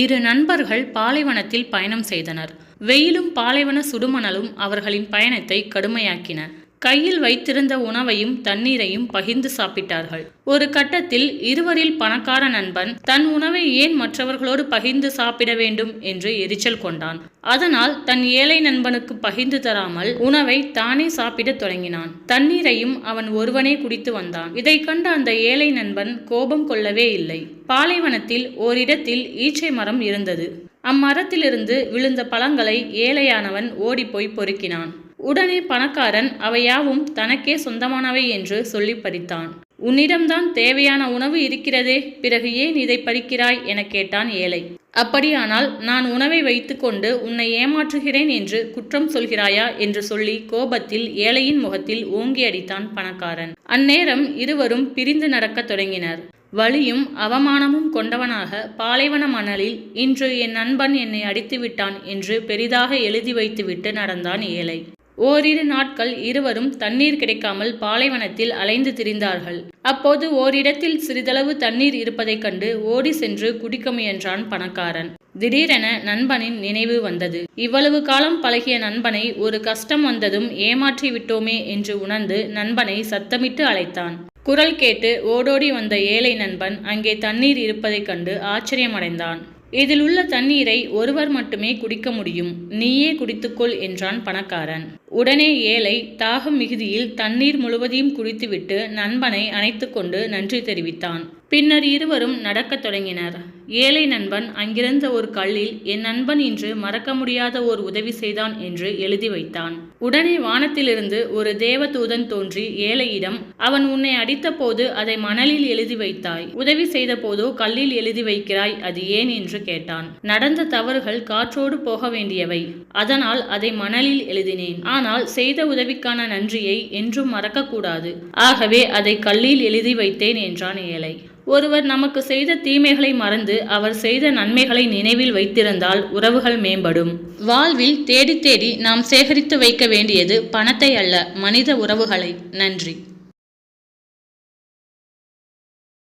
இரு நண்பர்கள் பாலைவனத்தில் பயணம் செய்தனர். வெயிலும் பாலைவன சுடுமணலும் அவர்களின் பயணத்தை கடுமையாக்கின. கையில் வைத்திருந்த உணவையும் தண்ணீரையும் பகிர்ந்து சாப்பிட்டார்கள். ஒரு கட்டத்தில் இருவரில் பணக்கார நண்பன் தன் உணவை ஏன் மற்றவர்களோடு பகிர்ந்து சாப்பிட வேண்டும்? என்று எரிச்சல் கொண்டான். அதனால் தன் ஏழை நண்பனுக்கு பகிர்ந்து தராமல் உணவை தானே சாப்பிடத் தொடங்கினான். தண்ணீரையும் அவன் ஒருவனே குடித்து வந்தான். இதை கண்ட அந்த ஏழை நண்பன் கோபம் கொள்ளவே இல்லை. பாலைவனத்தில் ஓரிடத்தில் ஈச்சை மரம் இருந்தது. அம்மரத்திலிருந்து விழுந்த பழங்களை ஏழையானவன் ஓடிப்போய் பொறுக்கினான். உடனே பணக்காரன் அவையாவும் தனக்கே சொந்தமானவை என்று சொல்லி பறித்தான். உன்னிடம்தான் தேவையான உணவு இருக்கிறதே பிறகு ஏன் இதை பறிக்கிறாய்? என கேட்டான் ஏழை. அப்படியானால் நான் உணவை வைத்துக்கொண்டு உன்னை ஏமாற்றுகிறேன் என்று குற்றம் சொல்கிறாயா? என்று சொல்லி கோபத்தில் ஏழையின் முகத்தில் ஓங்கி அடித்தான் பணக்காரன். அந்நேரம் இருவரும் பிரிந்து நடக்கத் தொடங்கினர். வலியும் அவமானமும் கொண்டவனாக பாலைவன மணலில் இன்று என் நண்பன் என்னை அடித்து விட்டான் என்று பெரிதாக எழுதி வைத்துவிட்டு நடந்தான் ஏழை. ஓரிரு நாட்கள் இருவரும் தண்ணீர் கிடைக்காமல் பாலைவனத்தில் அலைந்து திரிந்தார்கள். அப்போது ஓரிடத்தில் சிறிதளவு தண்ணீர் இருப்பதைக் கண்டு ஓடி சென்று குடிக்க முயன்றான் பணக்காரன். திடீரென நண்பனின் நினைவு வந்தது. இவ்வளவு காலம் பழகிய நண்பனை ஒரு கஷ்டம் வந்ததும் ஏமாற்றி விட்டோமே என்று உணர்ந்து நண்பனை சத்தமிட்டு அழைத்தான். குரல் கேட்டு ஓடோடி வந்த ஏழை நண்பன் அங்கே தண்ணீர் இருப்பதைக் கண்டு ஆச்சரியமடைந்தான். இதில் உள்ள தண்ணீரை ஒருவர் மட்டுமே குடிக்க முடியும். நீயே குடித்துக்கொள் என்றான் பணக்காரன். உடனே ஏழை தாகம் மிகுதியில் தண்ணீர் முழுவதையும் குடித்துவிட்டு நண்பனை அணைத்துக்கொண்டு நன்றி தெரிவித்தான். பின்னர் இருவரும் நடக்கத் தொடங்கினர். ஏழை நண்பன் அங்கிருந்த ஒரு கல்லில் என் நண்பன் இன்று மறக்க முடியாத ஓர் உதவி செய்தான் என்று எழுதி வைத்தான். உடனே வானத்திலிருந்து ஒரு தேவதூதன் தோன்றி ஏழையிடம் அவன் உன்னை அடித்த போது அதை மணலில் எழுதி வைத்தாய். உதவி செய்த போதோ கல்லில் எழுதி வைக்கிறாய் அது ஏன்? என்று கேட்டான். நடந்த தவறுகள் காற்றோடு போக வேண்டியவை. அதனால் அதை மணலில் எழுதினேன். ஆனால் செய்த உதவிக்கான நன்றியை என்றும் மறக்கக்கூடாது. ஆகவே அதை கல்லில் எழுதி வைத்தேன் என்றான் ஏழை. ஒருவர் நமக்கு செய்த தீமைகளை மறந்து அவர் செய்த நன்மைகளை நினைவில் வைத்திருந்தால் உறவுகள் மேம்படும். வாழ்வில் தேடி தேடி நாம் சேகரித்து வைக்க வேண்டியது பணத்தை அல்ல மனித உறவுகளை. நன்றி.